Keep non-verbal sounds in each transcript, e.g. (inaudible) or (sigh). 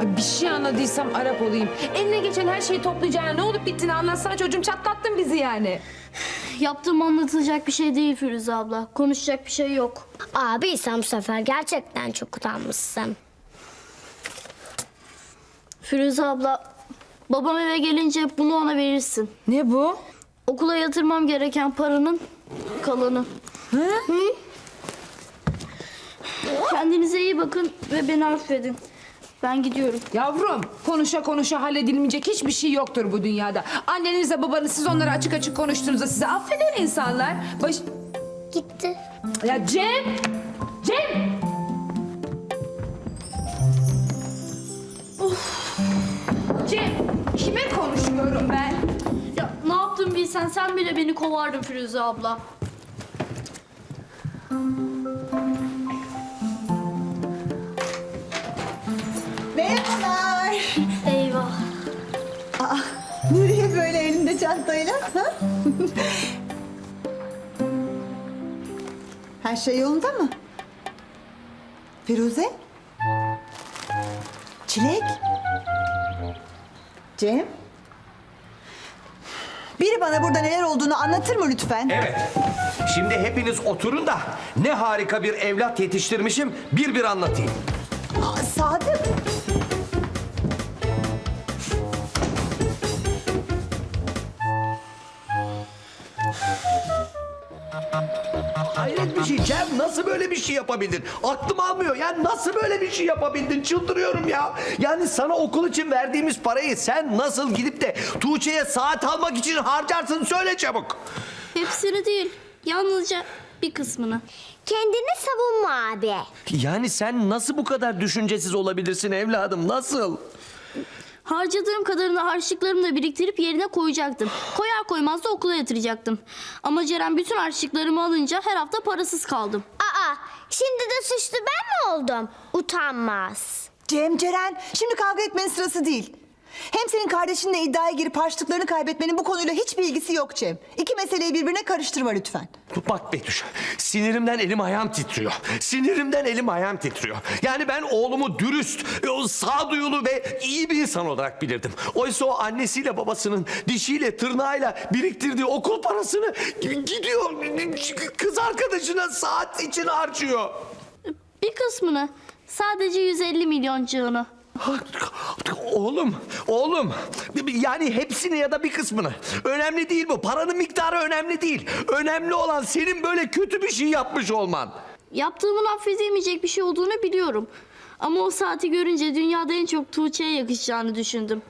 Ay, Bir şey anladıysam Arap olayım. Eline geçen her şeyi toplayacağına ne olup bittiğini anlatsana çocuğum çatlattın bizi yani. Yaptığım anlatılacak bir şey değil Firuze abla. Konuşacak bir şey yok. Abi sen bu sefer gerçekten çok utanmışsın. Firuze abla, babam eve gelince bunu ona verirsin. Ne bu? Okula yatırmam gereken paranın kalanı. Hı? Kendinize iyi bakın ve beni affedin. Ben gidiyorum. Yavrum konuşa konuşa halledilmeyecek hiçbir şey yoktur bu dünyada. Annenizle babanız siz onları açık açık konuştuğunuzda size affeder insanlar. Baş... Gitti. Ya Cem! Cem! Cem! Kime konuşuyorum ben? Ya ne yaptım bilsen sen bile beni kovardın Firuze abla. Ha? Her şey yolunda mı? Firuze? Çilek? Cem? Biri bana burada neler olduğunu anlatır mı lütfen? Evet. Şimdi hepiniz oturun da ne harika bir evlat yetiştirmişim bir bir anlatayım. Aa, Sadık. Hayret bir şey Cem nasıl böyle bir şey yapabildin? Aklım almıyor ya nasıl böyle bir şey yapabildin? Çıldırıyorum ya. Yani sana okul için verdiğimiz parayı sen nasıl gidip de Tuğçe'ye saat almak için harcarsın söyle çabuk. Hepsini değil. Yalnızca bir kısmını. Kendini savunma abi. Yani sen nasıl bu kadar düşüncesiz olabilirsin evladım nasıl? Harcadığım kadarını harçlıklarımı da biriktirip yerine koyacaktım. Koyar koymaz da okula yatıracaktım. Ama Ceren bütün harçlıklarımı alınca her hafta parasız kaldım. Aa, şimdi de suçlu ben mi oldum? Utanmaz. Cem, Ceren, şimdi kavga etmenin sırası değil. Hem senin kardeşinle iddiaya girip harçlıklarını kaybetmenin bu konuyla hiçbir ilgisi yok Cem. İki meseleyi birbirine karıştırma lütfen. Bak Betüş, sinirimden elim ayağım titriyor. Sinirimden elim ayağım titriyor. Yani ben oğlumu dürüst, o sağduyulu ve iyi bir insan olarak bilirdim. Oysa o annesiyle babasının dişiyle tırnağıyla biriktirdiği okul parasını gidiyor kız arkadaşına saat için harcıyor. Bir kısmını. Sadece 150 milyoncığını. Oğlum, oğlum. Yani hepsini ya da bir kısmını. Önemli değil bu. Paranın miktarı önemli değil. Önemli olan senin böyle kötü bir şey yapmış olman. Yaptığımın affedilmeyecek bir şey olduğunu biliyorum. Ama o saati görünce dünyada en çok Tuğçe'ye yakışacağını düşündüm.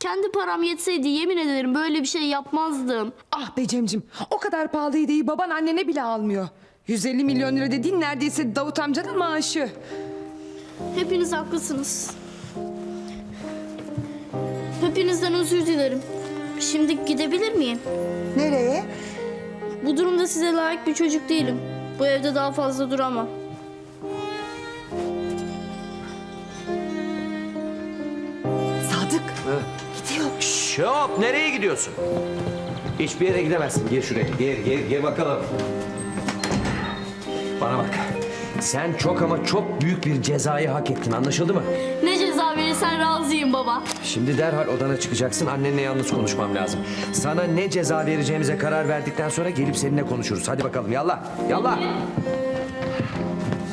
Kendi param yetseydi yemin ederim böyle bir şey yapmazdım. Ah be Cemcim o kadar pahalı hediyeyi baban annene bile almıyor. 150 milyon lira dediğin neredeyse Davut amcanın maaşı. Hepiniz haklısınız. Hepinizden özür dilerim. Şimdi gidebilir miyim? Nereye? Bu durumda size layık bir çocuk değilim. Bu evde daha fazla duramam. Sadık. Gidiyor. Şop nereye gidiyorsun? Hiçbir yere gidemezsin. Gir şuraya. Gir gir gir bakalım. Bana bak. Sen çok ama çok büyük bir cezayı hak ettin. Anlaşıldı mı? Ne ceza verirsen razıyım baba. Şimdi derhal odana çıkacaksın. Annenle yalnız konuşmam lazım. Sana ne ceza vereceğimize karar verdikten sonra gelip seninle konuşuruz. Hadi bakalım yallah. Yallah.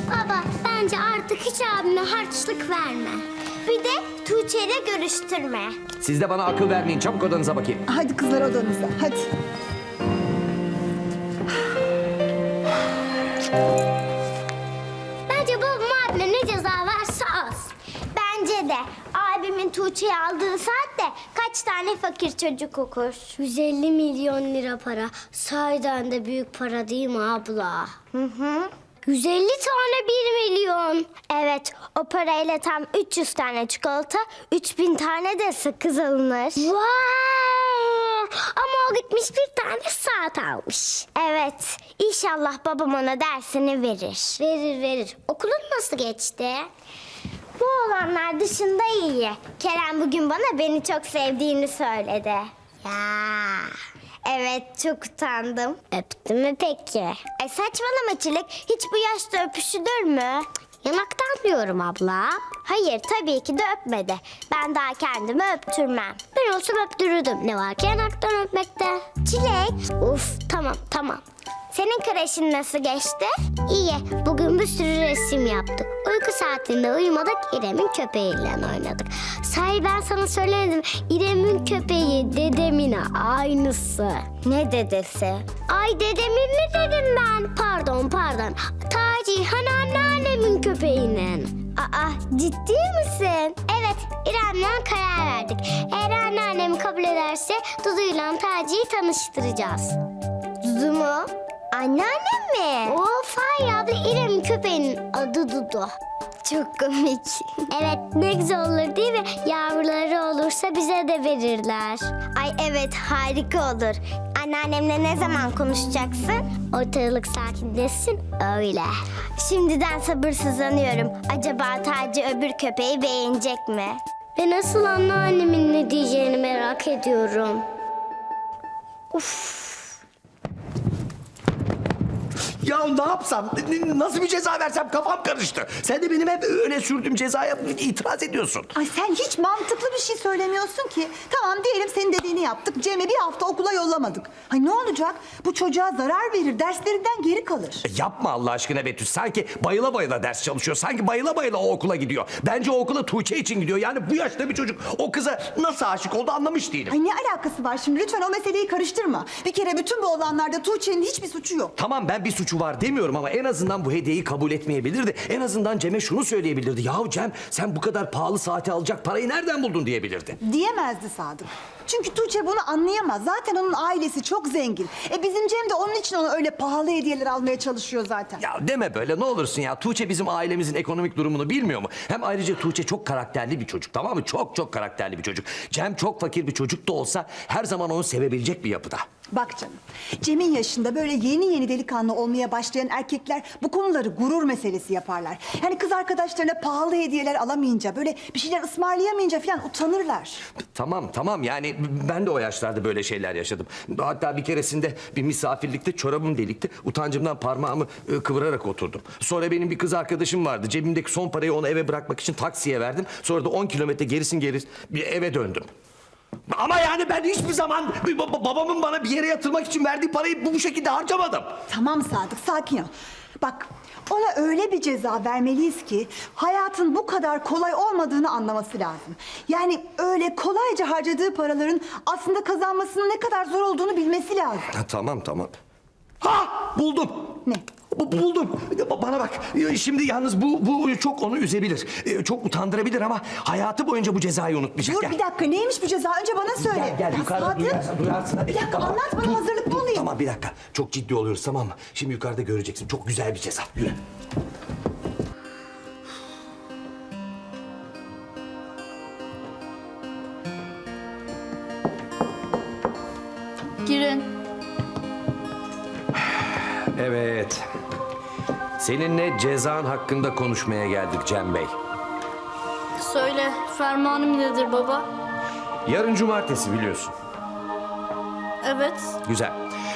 Baba bence artık hiç abime harçlık verme. Bir de Tuğçe ile görüştürme. Siz de bana akıl vermeyin. Çabuk odanıza bakayım. Hadi kızlar odanıza. Hadi. Abimin Tuğçe'ye aldığı saatte kaç tane fakir çocuk okur? 150 milyon lira para. Sahiden de büyük para değil mi abla? Hı hı. 150 tane 1 milyon. Evet o parayla tam 300 tane çikolata, 3000 tane de sakız alınır. Wow! Ama o gitmiş bir tane saat almış. Evet inşallah babam ona dersini verir. Verir verir. Okulun nasıl geçti? Bu olanlar dışında iyi. Kerem bugün bana beni çok sevdiğini söyledi. Ya. Evet çok utandım. Öptü mü peki? E saçmalama Çilek. Hiç bu yaşta öpüşülür mü? Yanaktan diyorum abla. Hayır tabii ki de öpmedi. Ben daha kendimi öptürmem. Ben olsam öptürürdüm. Ne var ki yanaktan öpmekte? Çilek. Uf tamam tamam. Senin kreşin nasıl geçti? İyi. Bugün bir sürü resim yaptık. Uyku saatinde uyumadık. İrem'in köpeğiyle oynadık. Sahi ben sana söyledim. İrem'in köpeği dedemin aynısı. Ne dedesi? Ay dedemin mi dedim ben? Pardon pardon. Taci hani anneannemin köpeğinin. Aa ciddi misin? Evet İrem'le karar verdik. Eğer anneannemi kabul ederse Dudu'yla Taci'yi tanıştıracağız. Dudu mu? Anneannem mi? Of hayır abla İrem'in köpeğinin adı Dudu. Çok komik. (laughs) evet ne güzel olur değil mi? Yavruları olursa bize de verirler. Ay evet harika olur. Anneannemle ne zaman konuşacaksın? Ortalık sakinleşsin öyle. Şimdiden sabırsızlanıyorum. Acaba Taci öbür köpeği beğenecek mi? Ve nasıl anneannemin ne diyeceğini merak ediyorum. Ya ne yapsam? Nasıl bir ceza versem kafam karıştı. Sen de benim hep öne sürdüğüm cezaya itiraz ediyorsun. Ay sen hiç mantıklı bir şey söylemiyorsun ki. Tamam diyelim senin dediğini yaptık. Cem'i bir hafta okula yollamadık. Ay ne olacak? Bu çocuğa zarar verir. Derslerinden geri kalır. E, Yapma Allah aşkına Betül. Sanki bayıla bayıla ders çalışıyor. Sanki bayıla bayıla o okula gidiyor. Bence o okula Tuğçe için gidiyor. Yani bu yaşta bir çocuk o kıza nasıl aşık oldu anlamış değilim. Ay ne alakası var şimdi? Lütfen o meseleyi karıştırma. Bir kere bütün bu olanlarda Tuğçe'nin hiçbir suçu yok. Tamam ben bir suçu var demiyorum ama en azından bu hediyeyi kabul etmeyebilirdi. En azından Cem'e şunu söyleyebilirdi. Yahu Cem sen bu kadar pahalı saati alacak parayı nereden buldun diyebilirdi. Diyemezdi Sadık. Çünkü Tuğçe bunu anlayamaz. Zaten onun ailesi çok zengin. E bizim Cem de onun için ona öyle pahalı hediyeler almaya çalışıyor zaten. Ya deme böyle ne olursun ya. Tuğçe bizim ailemizin ekonomik durumunu bilmiyor mu? Hem ayrıca Tuğçe çok karakterli bir çocuk tamam mı? Çok çok karakterli bir çocuk. Cem çok fakir bir çocuk da olsa her zaman onu sevebilecek bir yapıda. Bak canım, Cem'in yaşında böyle yeni yeni delikanlı olmaya başlayan erkekler bu konuları gurur meselesi yaparlar. Yani kız arkadaşlarına pahalı hediyeler alamayınca, böyle bir şeyler ısmarlayamayınca falan utanırlar. Tamam tamam yani ben de o yaşlarda böyle şeyler yaşadım. Hatta bir keresinde bir misafirlikte çorabım delikti. Utancımdan parmağımı e, kıvırarak oturdum. Sonra benim bir kız arkadaşım vardı. Cebimdeki son parayı onu eve bırakmak için taksiye verdim. Sonra da 10 kilometre gerisin geri bir eve döndüm. Ama yani ben hiçbir zaman ba- babamın bana bir yere yatırmak için verdiği parayı bu şekilde harcamadım. Tamam Sadık, sakin ol. Bak, ona öyle bir ceza vermeliyiz ki hayatın bu kadar kolay olmadığını anlaması lazım. Yani öyle kolayca harcadığı paraların aslında kazanmasının ne kadar zor olduğunu bilmesi lazım. Ha, tamam tamam. Ha buldum. Ne? Bu- Buldum. Ba- Bana bak. e, Şimdi yalnız bu bu çok onu üzebilir. E, Çok utandırabilir ama hayatı boyunca bu cezayı unutmayacak. Dur Gel. bir dakika, neymiş bu ceza? Önce bana söyle. Gel gel Ya yukarıda duyarsın, duyarsın. Bir dakika Tamam. anlat bana Dur, hazırlıklı dur, olayım. Tamam bir dakika. Çok ciddi oluyoruz tamam mı? Şimdi yukarıda göreceksin. Çok güzel bir ceza. Yürü. Girin. Evet. Seninle cezan hakkında konuşmaya geldik Cem Bey. Söyle fermanım nedir baba? Yarın cumartesi biliyorsun. Evet. Güzel.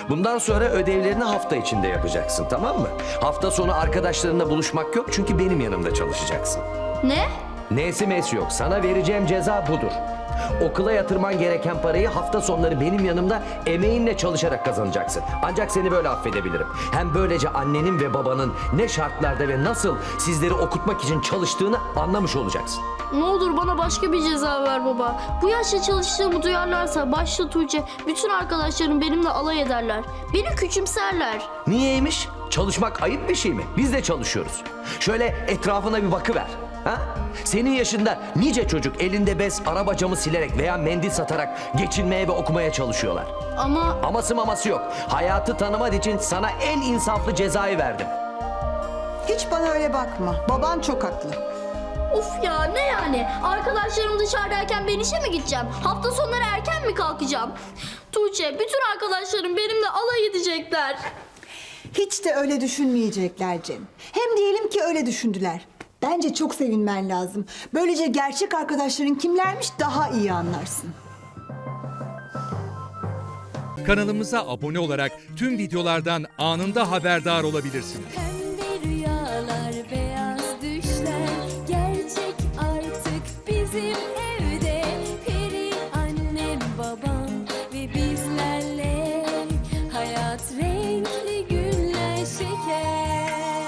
Bundan sonra ödevlerini hafta içinde yapacaksın tamam mı? Hafta sonu arkadaşlarınla buluşmak yok çünkü benim yanımda çalışacaksın. Ne? Nesi mesi yok. Sana vereceğim ceza budur. Okula yatırman gereken parayı hafta sonları benim yanımda emeğinle çalışarak kazanacaksın. Ancak seni böyle affedebilirim. Hem böylece annenin ve babanın ne şartlarda ve nasıl sizleri okutmak için çalıştığını anlamış olacaksın. Ne olur bana başka bir ceza ver baba. Bu yaşta çalıştığımı duyarlarsa başta Tuğçe bütün arkadaşlarım benimle alay ederler. Beni küçümserler. Niyeymiş? Çalışmak ayıp bir şey mi? Biz de çalışıyoruz. Şöyle etrafına bir bakıver. Ha? Senin yaşında nice çocuk elinde bez, araba camı silerek veya mendil satarak geçinmeye ve okumaya çalışıyorlar. Ama Aması maması yok. Hayatı tanıman için sana en insaflı cezayı verdim. Hiç bana öyle bakma. Baban çok haklı. of ya ne yani? Arkadaşlarım dışarıdayken ben işe mi gideceğim? Hafta sonları erken mi kalkacağım? Tuğçe bütün arkadaşlarım benimle alay edecekler. Hiç de öyle düşünmeyecekler Cem. Hem diyelim ki öyle düşündüler. Bence çok sevinmen lazım. Böylece gerçek arkadaşların kimlermiş daha iyi anlarsın. Kanalımıza abone olarak tüm videolardan anında haberdar olabilirsiniz.